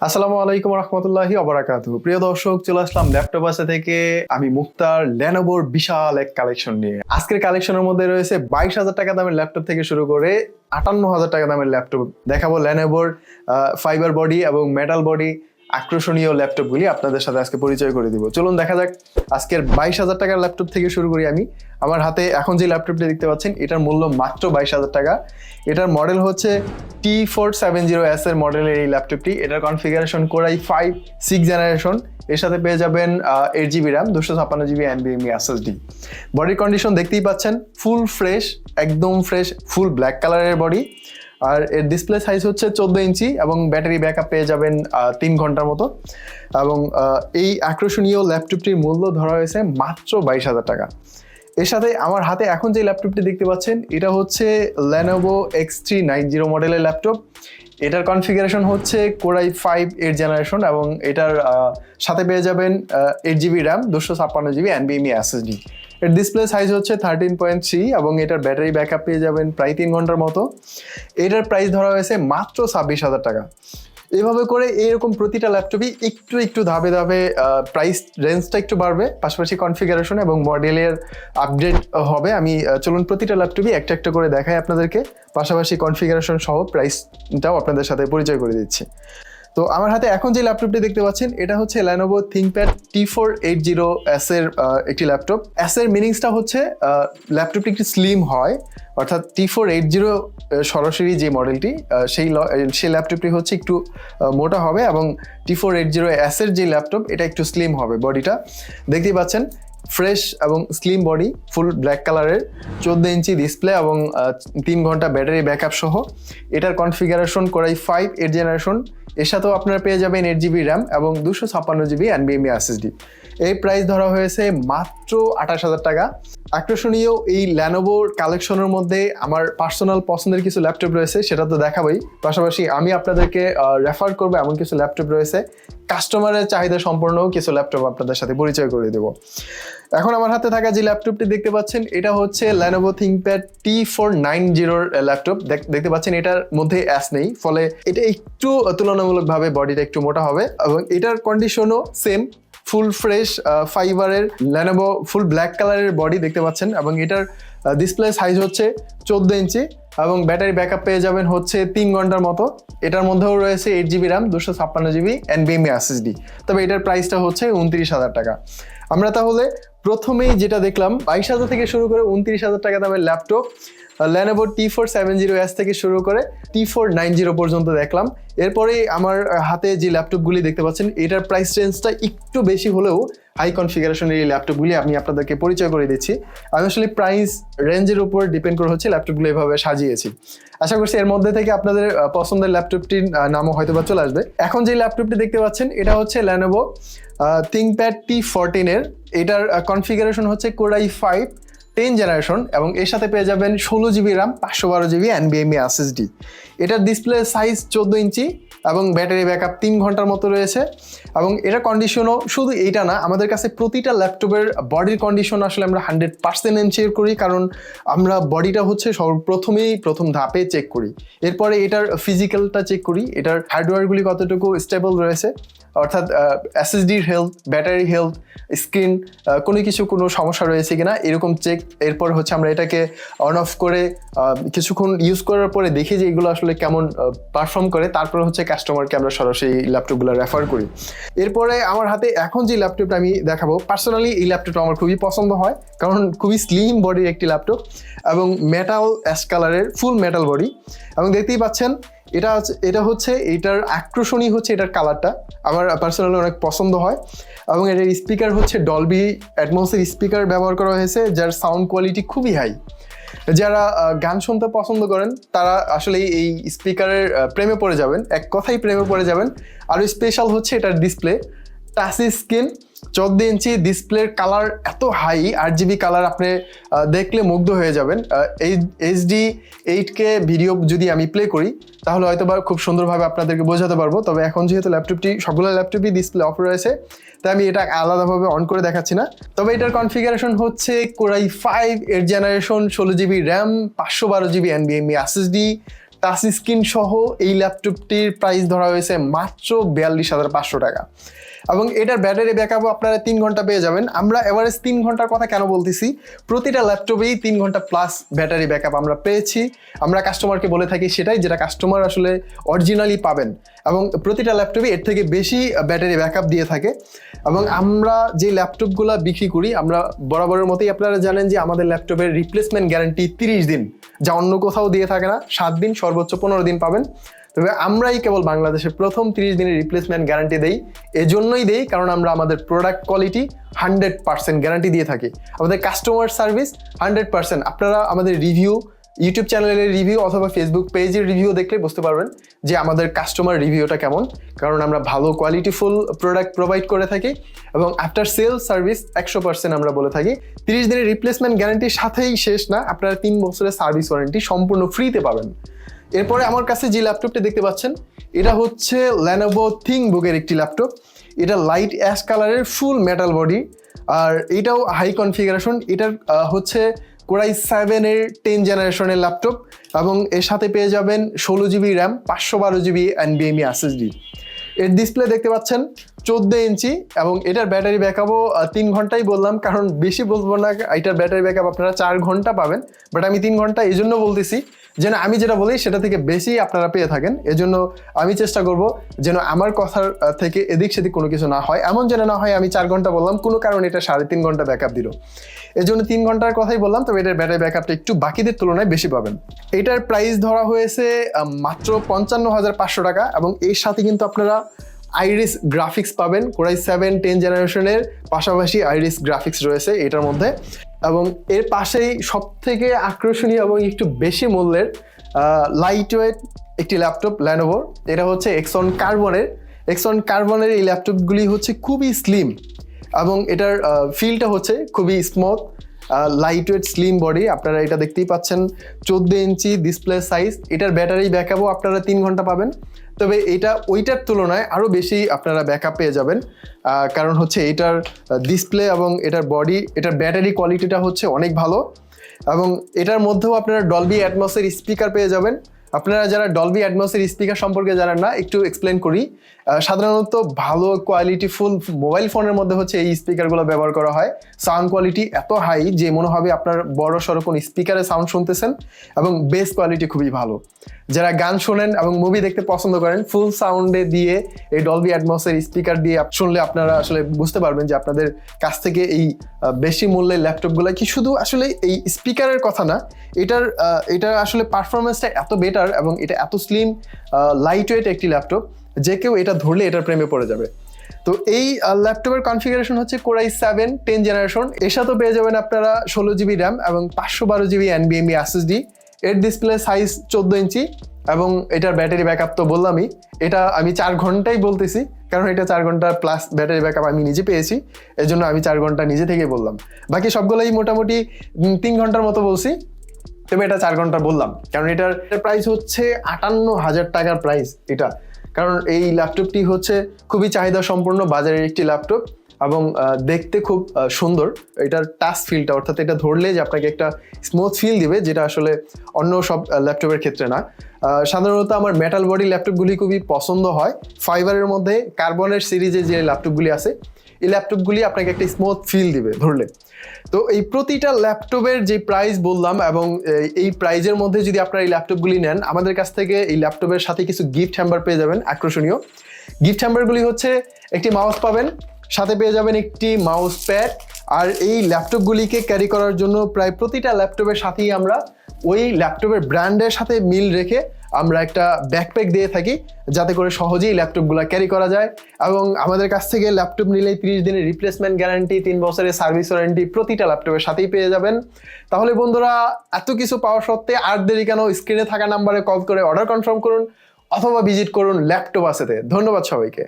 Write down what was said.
আসসালামু আলাইকুম রহমতুল্লাহি অবরাকাতু প্রিয় দর্শক, চলে আসলাম ল্যাপটপ আছে থেকে আমি মুক্তার ল্যানোভোর বিশাল এক কালেকশন নিয়ে। আজকের কালেকশনের মধ্যে রয়েছে বাইশ হাজার টাকা দামের ল্যাপটপ থেকে শুরু করে আটান্ন হাজার টাকা দামের ল্যাপটপ। দেখাবো ল্যানোভোর ফাইবার বডি এবং মেটাল বডি আকর্ষণীয় ল্যাপটপগুলি আপনাদের সাথে আজকে পরিচয় করে দিব। চলুন দেখা যাক, আজকের বাইশ হাজার টাকার ল্যাপটপ থেকে শুরু করি আমি। আমার হাতে এখন যে ল্যাপটপটি দেখতে পাচ্ছেন, এটার মূল্য মাত্র বাইশ হাজার টাকা। এটার মডেল হচ্ছে T four seven zero S এর মডেলের এই ল্যাপটপটি। এটার configuration core i five six generation এর সাথে পেয়ে যাবেন এইট জিবি র্যাম দুশো ছাপ্পান্ন জিবি এনবিএমই এসএসডি বডির কন্ডিশন দেখতেই পাচ্ছেন ফুল ফ্রেশ একদম ফ্রেশ ফুল ব্ল্যাক কালারের বডি আর এর ডিসপ্লে সাইজ হচ্ছে চোদ্দ ইঞ্চি এবং ব্যাটারি ব্যাকআপ পেয়ে যাবেন তিন ঘণ্টার মতো। এবং এই আকর্ষণীয় ল্যাপটপটির মূল্য ধরা হয়েছে মাত্র বাইশ হাজার টাকা। এর সাথে আমার হাতে এখন যে ল্যাপটপটি দেখতে পাচ্ছেন, এটা হচ্ছে Lenovo X three nine zero মডেলের ল্যাপটপ এটার কনফিগারেশন হচ্ছে core i five eight generation এবং এটার সাথে পেয়ে যাবেন এইট জিবি র্যাম দুশো ছাপ্পান্ন জিবি এনবিএমই এসএসডি এর ডিসপ্লে সাইজ হচ্ছে থার্টিন পয়েন্ট থ্রি এবং এটার ব্যাটারি ব্যাকআপ পেয়ে যাবেন প্রায় তিন ঘণ্টার মতো। এটার প্রাইস ধরা হয়েছে মাত্র ছাব্বিশ হাজার টাকা। এভাবে করে এরকম প্রতিটা ল্যাপটপই একটু একটু ধাপে ধাপে প্রাইস রেঞ্জটা একটু বাড়বে, পাশাপাশি কনফিগারেশন এবং মডেলের আপডেট হবে। আমি চলুন প্রতিটা ল্যাপটপই একটা একটা করে দেখাই আপনাদেরকে। পাশাপাশি কনফিগারেশন সহ প্রাইসটাও আপনাদের সাথে পরিচয় করে দিচ্ছি। তো আমার হাতে এখন যে ল্যাপটপটি দেখতে পাচ্ছেন, এটা হচ্ছে Lenovo ThinkPad T four eight zero অ্যাসের একটি ল্যাপটপ। অ্যাসের মিনিংসটা হচ্ছে ল্যাপটপটি একটি স্লিম হয়, অর্থাৎ টি ফোর এইট জিরো সরাসরি যে মডেলটি সেই সেই ল্যাপটপটি হচ্ছে একটু মোটা হবে এবং টি ফোর এইট জিরো অ্যাসের যে ল্যাপটপ, এটা একটু স্লিম হবে বডিটা। দেখতেই পাচ্ছেন ফ্রেশ এবং স্লিম বডি ফুল ব্ল্যাক কালারের চোদ্দ ইঞ্চি ডিসপ্লে এবং তিন ঘণ্টা ব্যাটারি ব্যাকআপ সহ। এটার কনফিগারেশন করাই ফাইভ এইট জেনারেশন এর সাথেও আপনারা পেয়ে যাবেন এইট জিবি র্যাম এবং দুশো ছাপ্পান্ন জিবি এনবিএমই এসএসডি এই প্রাইস ধরা হয়েছে মাত্র আঠাশ হাজার টাকা। আকর্ষণীয় এই ল্যানোভোর কালেকশনের মধ্যে আমার পার্সোনাল পছন্দের কিছু ল্যাপটপ রয়েছে, সেটা তো দেখাবই। পাশাপাশি আমি আপনাদেরকে রেফার করব এমন কিছু ল্যাপটপ রয়েছে। কাস্টমারের চাহিদা সম্পন্ন কিছু ল্যাপটপ আপনাদের সাথে পরিচয় করে দেবো। এখন আমার হাতে থাকা যে ল্যাপটপটি দেখতে পাচ্ছেন, এটা হচ্ছে Lenovo ThinkPad T four nine জিরোর ল্যাপটপ দেখতে পাচ্ছেন, এটার মধ্যে অ্যাস নেই, ফলে এটা একটু তুলনামূলকভাবে বডিটা একটু মোটা হবে এবং এটার কন্ডিশনও সেম ফুল ফ্রেশ ফাইবারের ল্যানোভো ফুল ব্ল্যাক কালারের বডি দেখতে পাচ্ছেন এবং এটার ডিসপ্লে সাইজ হচ্ছে চোদ্দ ইঞ্চি এবং ব্যাটারি ব্যাকআপ পেয়ে যাবেন হচ্ছে তিন ঘণ্টার মতো। এটার মধ্যেও রয়েছে এইট জিবি র্যাম দুশো ছাপ্পান্ন জিবি এনবিএমই এসএসডি তবে এটার প্রাইসটা হচ্ছে উনত্রিশ হাজার টাকা। আমরা তাহলে প্রথমেই যেটা দেখলাম, বাইশ হাজার থেকে শুরু করে উনত্রিশ হাজার টাকা দামের laptop Lenovo T four seven zero S থেকে শুরু করে টি ফোর নাইন জিরো পর্যন্ত দেখলাম। এরপরে আমার হাতে যে ল্যাপটপগুলি দেখতে পাচ্ছেন, এটার প্রাইস রেঞ্জটা একটু বেশি হলেও হাই কনফিগারেশনের এই ল্যাপটপগুলি আমি আপনাদেরকে পরিচয় করে দিচ্ছি। আমি আসলে প্রাইস রেঞ্জের উপর ডিপেন্ড করে হচ্ছে ল্যাপটপগুলো এভাবে সাজিয়েছি। আশা করছি এর মধ্যে থেকে আপনাদের পছন্দের ল্যাপটপটির নামও হয়তো বা চলে আসবে। এখন যে ল্যাপটপটি দেখতে পাচ্ছেন, এটা হচ্ছে ল্যানোভো থিঙ্কপ্যাড টি ফোরটিনের এটার কনফিগারেশন হচ্ছে কোরাই ফাইভ টেন জেনারেশন এবং এর সাথে পেয়ে যাবেন ষোলো জিবি র্যাম পাঁচশো বারো জিবি এনবিএমই এসএসডি এটার ডিসপ্লে সাইজ চোদ্দ ইঞ্চি এবং ব্যাটারি ব্যাকআপ তিন ঘণ্টার মতো রয়েছে। এবং এটার কন্ডিশনও শুধু এইটা না, আমাদের কাছে প্রতিটা ল্যাপটপের বডির কন্ডিশন আসলে আমরা হান্ড্রেড পার্সেন্ট এনশিওর করি, কারণ আমরা বডিটা হচ্ছে সর্বপ্রথমেই প্রথম ধাপে চেক করি। এরপরে এটার ফিজিক্যালটা চেক করি, এটার হার্ডওয়্যারগুলি কতটুকু স্টেবল রয়েছে। অর্থাৎ এসএসডির হেলথ ব্যাটারি হেলথ স্ক্রিন কোনো কিছু কোনো সমস্যা রয়েছে কিনা, এরকম চেক এরপর হচ্ছে আমরা এটাকে অন অফ করে কিছুক্ষণ ইউজ করার পরে দেখি যে এগুলো আসলে কেমন পারফর্ম করে। তারপরে হচ্ছে কাস্টমারকে আমরা সরাসরি ল্যাপটপগুলো রেফার করি। এরপরে আমার হাতে এখন যে ল্যাপটপটা আমি দেখাবো পার্সোনালি এই ল্যাপটপটা আমার খুবই পছন্দ হয়, কারণ খুবই স্লিম বডির একটি ল্যাপটপ এবং মেটাল অ্যাশ কালারের ফুল মেটাল বডি এবং দেখতেই পাচ্ছেন এটা এটা হচ্ছে এটার আকর্ষণীয় হচ্ছে এটার কালারটা আমার পার্সোনালি অনেক পছন্দ হয়। এবং এটার স্পিকার হচ্ছে ডলবি অ্যাটমসের স্পিকার ব্যবহার করা হয়েছে, যার সাউন্ড কোয়ালিটি খুবই হাই যারা গান শুনতে পছন্দ করেন, তারা আসলে এই স্পিকারের প্রেমে পড়ে যাবেন, এক কথাই প্রেমে পড়ে যাবেন। আর স্পেশাল হচ্ছে এটার ডিসপ্লে টাচ স্ক্রিন চোদ্দ ইঞ্চি ডিসপ্লের কালার এত হাই আট জিবি কালার আপনি দেখলে মুগ্ধ হয়ে যাবেন। এই এইচডি এইট কে ভিডিও যদি আমি প্লে করি, তাহলে হয়তো বা খুব সুন্দরভাবে আপনাদেরকে বোঝাতে পারব। তবে এখন যেহেতু ল্যাপটপটি সবগুলো ল্যাপটপই ডিসপ্লে অফ রয়েছে, তাই আমি এটা আলাদাভাবে অন করে দেখাচ্ছি না। তবে এটার কনফিগারেশন হচ্ছে কোরাই ফাইভ এর জেনারেশন ষোলো জিবি র্যাম পাঁচশো বারো জিবি এন এনবিএমই এসএসডি টাচ স্ক্রিন সহ এই ল্যাপটপটির প্রাইস ধরা হয়েছে মাত্র বিয়াল্লিশ হাজার পাঁচশো টাকা। এবং এটার ব্যাটারি ব্যাকআপও আপনারা তিন ঘণ্টা পেয়ে যাবেন। আমরা এভারেজ তিন ঘণ্টার কথা কেন বলতেছি? প্রতিটা ল্যাপটপেই তিন ঘণ্টা প্লাস ব্যাটারি ব্যাকআপ আমরা পেয়েছি। আমরা কাস্টমারকে বলে থাকি সেটাই যেটা কাস্টমার আসলে অরিজিনালি পাবেন। এবং প্রতিটা ল্যাপটপে এর থেকে বেশি ব্যাটারি ব্যাকআপ দিয়ে থাকে। এবং আমরা যে ল্যাপটপগুলো বিক্রি করি, আমরা বরাবরের মতোই আপনারা জানেন যে আমাদের ল্যাপটপের রিপ্লেসমেন্ট গ্যারান্টি তিরিশ দিন। যা অন্য কোথাও দিয়ে থাকে না, সাত দিন সর্বোচ্চ পনেরো দিন পাবেন। তবে আমরাই কেবল বাংলাদেশে প্রথম তিরিশ দিনের রিপ্লেসমেন্ট গ্যারান্টি দেই। এজন্যই দেই, কারণ আমরা আমাদের product quality hundred percent guarantee দিয়ে থাকি। আমাদের কাস্টমার সার্ভিস হান্ড্রেড পার্সেন্ট আপনারা আমাদের রিভিউ ইউটিউব চ্যানেলের রিভিউ অথবা ফেসবুক পেজের রিভিউ দেখলে বুঝতে পারবেন যে আমাদের কাস্টমার রিভিউটা কেমন। কারণ আমরা ভালো কোয়ালিটিফুল প্রোডাক্ট প্রোভাইড করে থাকি এবং আফটার সেল সার্ভিস একশো পার্সেন্ট আমরা বলে থাকি। তিরিশ দিনের রিপ্লেসমেন্ট গ্যারান্টির সাথেই শেষ না, আপনারা তিন বছরের সার্ভিস ওয়ারেন্টি সম্পূর্ণ ফ্রিতে পাবেন। এরপরে আমার কাছে যে ল্যাপটপটা দেখতে পাচ্ছেন, এটা হচ্ছে ল্যানোভো থিং বুকের একটি ল্যাপটপ। এটা লাইট অ্যাশ কালারের ফুল মেটাল বডি আর এটাও হাই কনফিগারেশন এটার হচ্ছে কোরাই সেভেনের টেন জেনারেশনের ল্যাপটপ এবং এর সাথে পেয়ে যাবেন ষোলো জিবি র্যাম পাঁচশো বারো জিবি এনবিএমই এসএসডি এর ডিসপ্লে দেখতে পাচ্ছেন, চোদ্দ ইঞ্চি এবং এটার ব্যাটারি ব্যাকআপও তিন ঘন্টাই বললাম, কারণ বেশি বলব না। এটার ব্যাটারি ব্যাকআপ আপনারা চার ঘণ্টা পাবেন বাট আমি তিন ঘণ্টা এই জন্য বলতেছি। যেন আমি যেটা বলি, সেটা থেকে বেশি আপনারা পেয়ে থাকেন। এজন্য আমি চেষ্টা করব যেন আমার কথার থেকে এদিক সেদিক কোনো কিছু না হয়। এমন যেন না হয়, আমি চার ঘণ্টা বললাম, কোনো কারণে এটা সাড়ে তিন ঘণ্টা ব্যাকআপ দিল। এজন্য তিন ঘণ্টার কথাই বললাম, তবে এটার ব্যাটারি ব্যাকআপটা একটু বাকিদের তুলনায় বেশি পাবেন। এটার প্রাইস ধরা হয়েছে মাত্র পঞ্চান্ন হাজার পাঁচশো টাকা এবং এর সাথে কিন্তু আপনারা আইরিস গ্রাফিক্স পাবেন। কোরাই সেভেন টেন জেনারেশনের পাশাপাশি আইরিস গ্রাফিক্স রয়েছে এটার মধ্যে। এবং এর পাশেই সব থেকে আকর্ষণীয় এবং একটু বেশি মূল্যের লাইট ওয়েট একটি ল্যাপটপ ল্যানোভোর এটা হচ্ছে এক্সন কার্বনের এক্সন কার্বনের এই ল্যাপটপগুলি হচ্ছে খুবই স্লিম এবং এটার ফিলটা হচ্ছে খুবই smooth light weight slim body আপনারা এটা দেখতেই পাচ্ছেন, চোদ্দ ইঞ্চি ডিসপ্লে সাইজ এটার ব্যাটারি ব্যাকআপও আপনারা তিন ঘণ্টা পাবেন। তবে এটা ওইটার তুলনায় আরও বেশি আপনারা ব্যাকআপ পেয়ে যাবেন। কারণ হচ্ছে এটার ডিসপ্লে এবং এটার বডি এটার ব্যাটারি কোয়ালিটিটা হচ্ছে অনেক ভালো। এবং এটার মধ্যেও আপনারা ডলবি অ্যাটমসের স্পিকার পেয়ে যাবেন। আপনারা যারা ডলবি অ্যাটমসের স্পিকার সম্পর্কে জানেন না, একটু এক্সপ্লেন করি। সাধারণত ভালো কোয়ালিটি ফুল মোবাইল ফোনের মধ্যে হচ্ছে এই স্পিকারগুলো ব্যবহার করা হয়। সাউন্ড কোয়ালিটি এত হাই যে মনে হবে আপনার বড় সড়ো কোনো স্পিকারে সাউন্ড শুনতেছেন এবং বেস কোয়ালিটি খুবই ভালো। যারা গান শোনেন এবং মুভি দেখতে পছন্দ করেন ফুল সাউন্ডে দিয়ে এই ডলবি অ্যাটমসের স্পিকার দিয়ে শুনলে আপনারা আসলে বুঝতে পারবেন যে আপনাদের কাছ থেকে এই বেশি মূল্যের ল্যাপটপগুলো কি শুধু আসলে এই স্পিকারের কথা না এটার আহ, এটা আসলে পারফরমেন্সটা এত বেটার এবং এটা এত স্লিম লাইট ওয়েট একটি ল্যাপটপ যে কেউ এটা ধরলে এটার প্রেমে পড়ে যাবে। তো এই ল্যাপটপের কনফিগারেশন হচ্ছে কোরাই সেভেন টেন জেনারেশন এর সাথে পেয়ে যাবেন আপনারা ষোলো জিবি র্যাম এবং পাঁচশো বারো জিবি এনবিএমই এসএসডি এর ডিসপ্লে সাইজ চোদ্দ ইঞ্চি এবং এটার ব্যাটারি ব্যাকআপ তো বললামই। এটা আমি চার ঘন্টাই বলতেছি, কারণ এটা চার ঘণ্টা প্লাস ব্যাটারি ব্যাকআপ আমি নিজে পেয়েছি এর জন্য আমি চার ঘণ্টা নিজে থেকে বললাম। বাকি সবগুলোই মোটামুটি তিন ঘণ্টার মতো বলছি, তবে এটা চার ঘণ্টা বললাম, কারণ এটার প্রাইস হচ্ছে আটান্ন হাজার টাকার প্রাইস এটা। কারণ এই ল্যাপটপটি হচ্ছে খুবই চাহিদা সম্পন্ন বাজারের একটি ল্যাপটপ এবং দেখতে খুব সুন্দর। এটার টাচ ফিলটা অর্থাৎ এটা ধরলে যে আপনাকে একটা স্মুথ ফিল দিবে, যেটা আসলে অন্য সব ল্যাপটপের ক্ষেত্রে না। সাধারণত আমার মেটাল বডি ল্যাপটপগুলি খুবই পছন্দ হয়। ফাইবারের মধ্যে কার্বনের সিরিজে যে ল্যাপটপগুলি আছে, এই ল্যাপটপগুলি আপনাকে একটা স্মুথ ফিল দিবে ধরলে। তো এই প্রতিটা ল্যাপটপের যে প্রাইস বললাম এবং এই- প্রাইজের মধ্যে যদি আপনারা এই ল্যাপটপগুলি নেন, আমাদের কাছ থেকে এই ল্যাপটপের সাথে কিছু গিফট হ্যাম্বার পেয়ে যাবেন, আকর্ষণীয়। গিফট হ্যাম্বারগুলি হচ্ছে, একটি মাউস পাবেন সাথে পেয়ে যাবেন একটি মাউস প্যাড আর এই ল্যাপটপগুলিকে ক্যারি করার জন্য প্রায় প্রতিটা ল্যাপটপের সাথেই আমরা ওই ল্যাপটপের ব্র্যান্ডের সাথে মিল রেখে আমরা একটা ব্যাকপ্যাক দিয়ে থাকি, যাতে করে সহজেই ল্যাপটপগুলো ক্যারি করা যায়। এবং আমাদের কাছ থেকে ল্যাপটপ নিলে তিরিশ দিনের রিপ্লেসমেন্ট গ্যারান্টি তিন বছরের সার্ভিস ওয়ারেন্টি প্রতিটা ল্যাপটপের সাথেই পেয়ে যাবেন। তাহলে বন্ধুরা, এত কিছু পাওয়া সত্ত্বে আর দেরি কেন? স্ক্রিনে থাকা নাম্বারে কল করে অর্ডার কনফার্ম করুন, অথবা ভিজিট করুন ল্যাপটপ আছেতে ধন্যবাদ সবাইকে।